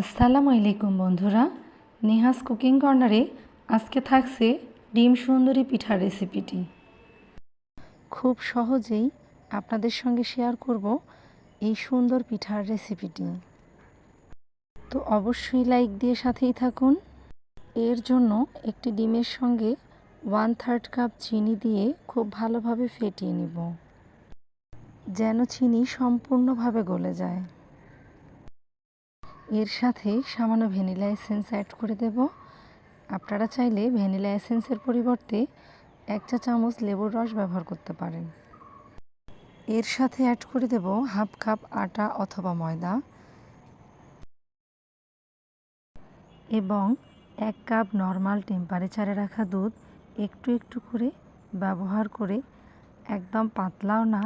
আসসালামু আলাইকুম বন্ধুরা। নেহাস কুকিং কর্নারে আজকে থাকছে ডিম সুন্দরী পিঠার রেসিপিটি। খুব সহজেই আপনাদের সঙ্গে শেয়ার করব এই সুন্দর পিঠার রেসিপিটি। তো অবশ্যই লাইক দিয়ে সাথেই থাকুন। এর জন্য একটি ডিমের সঙ্গে ওয়ান থার্ড কাপ চিনি দিয়ে খুব ভালোভাবে ফেটিয়ে নিব। যেন চিনি সম্পূর্ণভাবে গলে যায়। এর সাথে সামান্য ভ্যানিলা এসেন্স অ্যাড করে দেব। আপনারা চাইলে ভ্যানিলা এসেন্সের পরিবর্তে এক চা চামচ লেবুর রস ব্যবহার করতে পারেন। এর সাথে অ্যাড করে দেব হাফ কাপ আটা অথবা ময়দা এবং এক কাপ নর্মাল টেম্পারেচারে রাখা দুধ একটু একটু করে ব্যবহার করে একদম পাতলাও না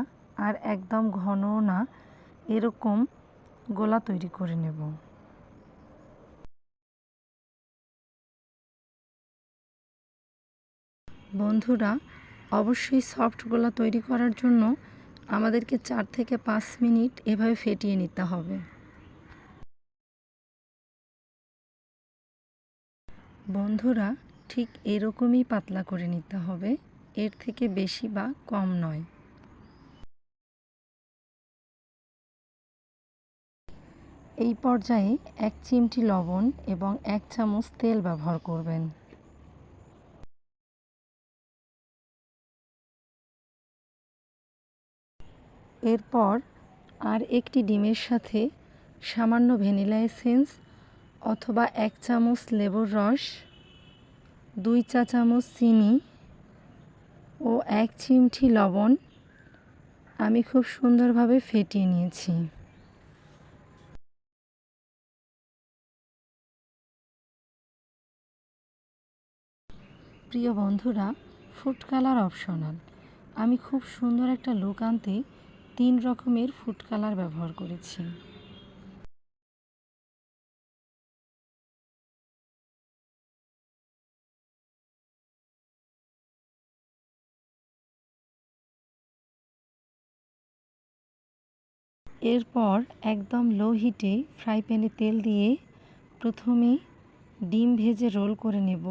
আর একদম ঘনও না এরকম গোলা তৈরি করে নেব। বন্ধুরা, অবশ্যই সফট গোলা তৈরি করার জন্য আমাদেরকে চার থেকে পাঁচ মিনিট এভাবে ফেটিয়ে নিতে হবে। বন্ধুরা, ঠিক এরকমই পাতলা করে নিতে হবে। এর থেকে বেশি বা কম নয়। এই পর্যায়ে এক চিমটি লবণ এবং এক চামচ তেল ব্যবহার করবেন। এরপর আর একটি ডিমের সাথে সামান্য ভ্যানিলা এসেন্স অথবা এক চামচ লেবুর রস, দুই চা চামচ চিনি ও এক চিমটি লবণ আমি খুব সুন্দরভাবে ফেটিয়ে নিয়েছি। প্রিয় বন্ধুরা ফুড কালার অপশনাল আমি খুব সুন্দর একটা লুক আনতে তিন রকমের ফুড কালার ব্যবহার করেছি। এরপর একদম লো হিটে ফ্রাই প্যানে তেল দিয়ে প্রথমে ডিম ভেজে রোল করে নেব।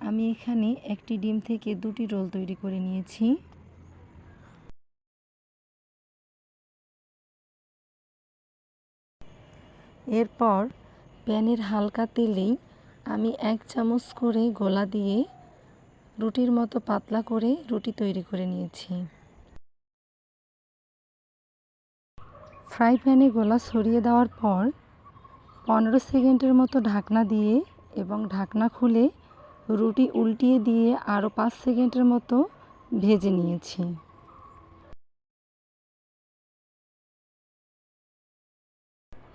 আমি এখানে একটি ডিম থেকে দুটি রোল তৈরি করে নিয়েছি। এরপর প্যানের হালকা তেলেই আমি এক চামচ করে গোলা দিয়ে রুটির মতো পাতলা করে রুটি তৈরি করে নিয়েছি। ফ্রাই প্যানে গোলা ছড়িয়ে দেওয়ার পর পনেরো সেকেন্ডের মতো ঢাকনা দিয়ে এবং ঢাকনা খুলে রুটি উল্টিয়ে দিয়ে আরও পাঁচ সেকেন্ডের মতো ভেজে নিয়েছি।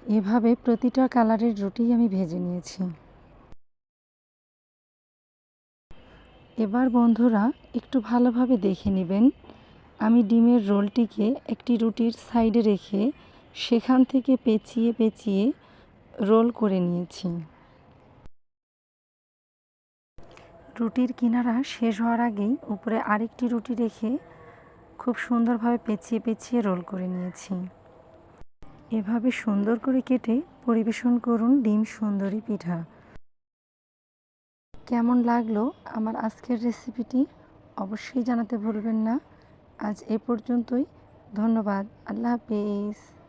এভাবে প্রতিটা কালারের রুটি আমি ভেজে নিয়েছি। এবার বন্ধুরা, একটু ভালোভাবে দেখে নেবেন। আমি ডিমের রোলটিকে একটি রুটির সাইডে রেখে সেখান থেকে পেঁচিয়ে পেঁচিয়ে রোল করে নিয়েছি। রুটির কিনারা শেষ হওয়ার আগেই উপরে আরেকটি রুটি রেখে খুব সুন্দরভাবে পেঁচিয়ে পেঁচিয়ে রোল করে নিয়েছি। এভাবে সুন্দর করে কেটে পরিবেশন করুন ডিম সুন্দরী পিঠা। কেমন লাগল আমার আজকের রেসিপিটি অবশ্যই জানাতে ভুলবেন না। আজ এ পর্যন্তই। ধন্যবাদ। আল্লাহ হাফেজ।